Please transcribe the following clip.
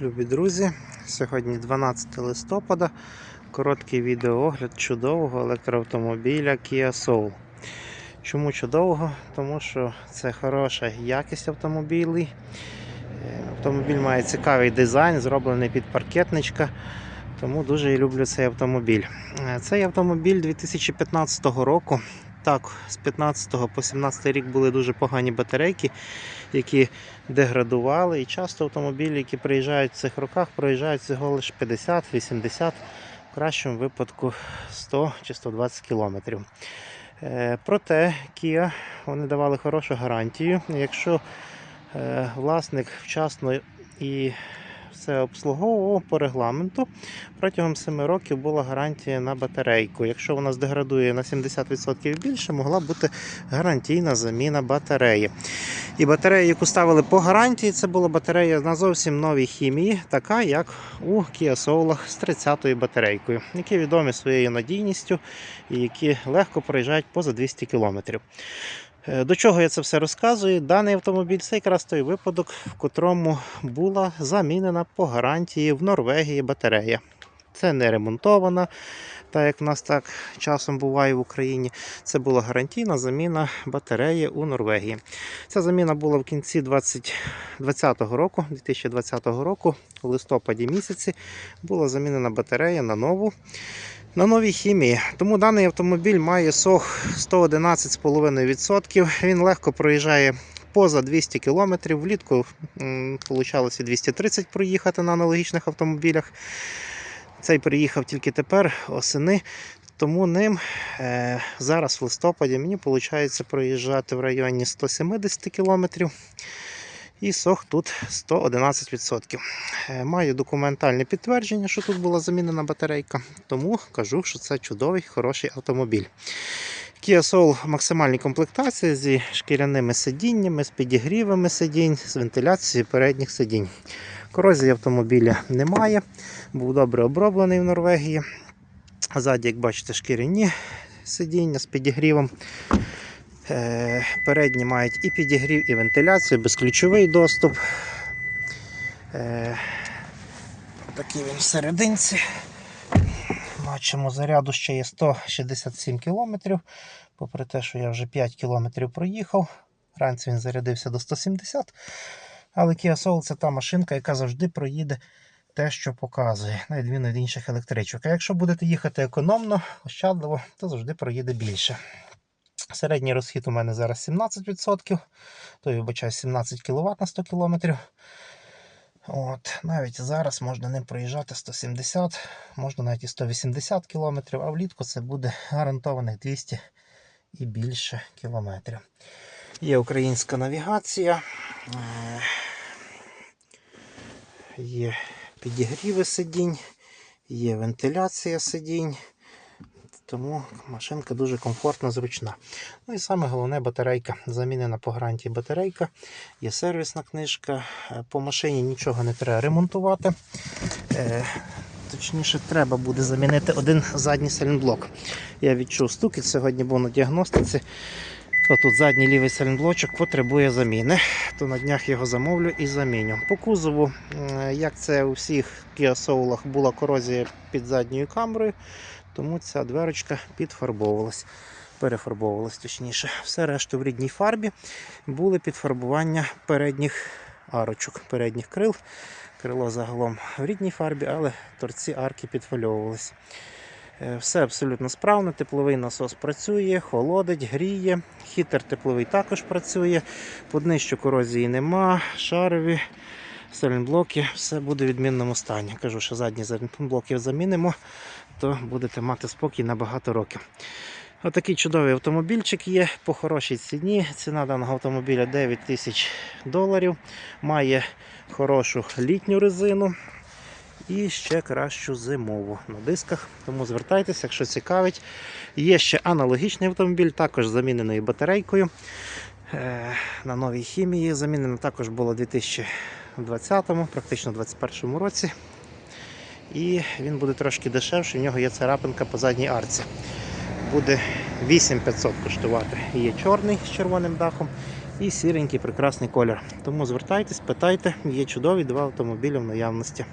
Любі друзі, сьогодні 12 листопада. Короткий відеоогляд чудового електроавтомобіля Kia Soul. Чому чудового? Тому що це хороша якість автомобілів. Е, Автомобіль має цікавий дизайн, зроблений під паркетничка. Тому дуже і люблю цей автомобіль. Е, Цей автомобіль 2015 року. Так, з 15 по 17 рік були дуже погані батарейки, які деградували. І часто автомобілі, які приїжджають в цих роках, проїжджають всього лише 50-80, в кращому випадку 100 чи 120 кілометрів. Е, Проте Kia вони давали хорошу гарантію. Якщо е, власник вчасно і все обслуговував по регламенту, протягом 7 років була гарантія на батарейку. Якщо вона здеградує на 70% більше, могла бути гарантійна заміна батареї. І батарея, яку ставили по гарантії, це була батарея на зовсім новій хімії, така як у Kia Soul з 30-ю батарейкою, які відомі своєю надійністю і які легко проїжджають поза 200 км. До чого я це все розказую? Даний автомобіль це якраз той випадок, в котрому була замінена по гарантії в Норвегії батарея. Це не ремонтована, так як в нас так часом буває в Україні. Це була гарантійна заміна батареї у Норвегії. Ця заміна була в кінці 2020 року, 2020 року, у листопаді місяці, була замінена батарея на нову. На новій хімії. Тому даний автомобіль має сох 111,5%. Він легко проїжджає поза 200 км. Влітку получалося 230 проїхати на аналогічних автомобілях. Цей приїхав тільки тепер, осени. Тому ним е, зараз в листопаді мені виходить проїжджати в районі 170 км. І сох тут 111%. Е, Маю документальне підтвердження, що тут була замінена батарейка, тому кажу, що це чудовий, хороший автомобіль. Kia Soul максимальні комплектації зі шкіряними сидіннями, з підігрівами сидінь, з вентиляцією передніх сидінь. Корозії автомобіля немає, був добре оброблений в Норвегії. Ззаді, як бачите, шкіряні сидіння з підігрівом. Е, Передні мають і підігрів, і вентиляцію, безключовий доступ. Е, Такий він всерединці. Бачимо, заряду ще є 167 км. Попри те, що я вже 5 км проїхав. Вранці він зарядився до 170 Але Kia Soul це та машинка, яка завжди проїде те, що показує, на відміну від інших електричок. А якщо будете їхати економно, ощадливо, то завжди проїде більше. Середній розхід у мене зараз 17%, то я вибачаю 17 кВт на 100 км. От, навіть зараз можна ним проїжджати 170, можна навіть і 180 км, а влітку це буде гарантованих 200 і більше кілометрів. Є українська навігація, е, є підігріви сидінь, є вентиляція сидінь. Тому машинка дуже комфортна, зручна. Ну і саме головне батарейка. Замінена по гарантії батарейка. Є сервісна книжка. Е, По машині нічого не треба ремонтувати. Е, Точніше, треба буде замінити один задній сайлентблок. Я відчув стукіт, сьогодні був на діагностиці. Отут задній лівий сайлентблочок потребує заміни. То на днях його замовлю і заміню. По кузову, як це у всіх Kia Soul була корозія під задньою камерою, тому ця дверочка підфарбовувалась, перефарбовувалась точніше. Все решту в рідній фарбі були підфарбування передніх арочок, передніх крил. Крило загалом в рідній фарбі, але торці арки підфольовувались. Е, Все абсолютно справно, тепловий насос працює, холодить, гріє, хітер тепловий також працює, по днищу корозії нема, шарові, зернблоки, все буде в відмінному стані. Кажу, що задні зернблоки замінимо, то будете мати спокій на багато років. Отакий чудовий автомобільчик є по хорошій ціні. Ціна даного автомобіля 9 тисяч доларів. Має хорошу літню резину і ще кращу зимову на дисках. Тому звертайтеся, якщо цікавить. Є ще аналогічний автомобіль, також заміненою батарейкою. Е, на новій хімії замінено також було 2000. 20-му, практично 21-му році. І він буде трошки дешевший, в нього є царапинка по задній арці. Буде 8500 коштувати. Є чорний з червоним дахом і сіренький прекрасний колір. Тому звертайтесь, питайте, є чудові два автомобілі в наявності.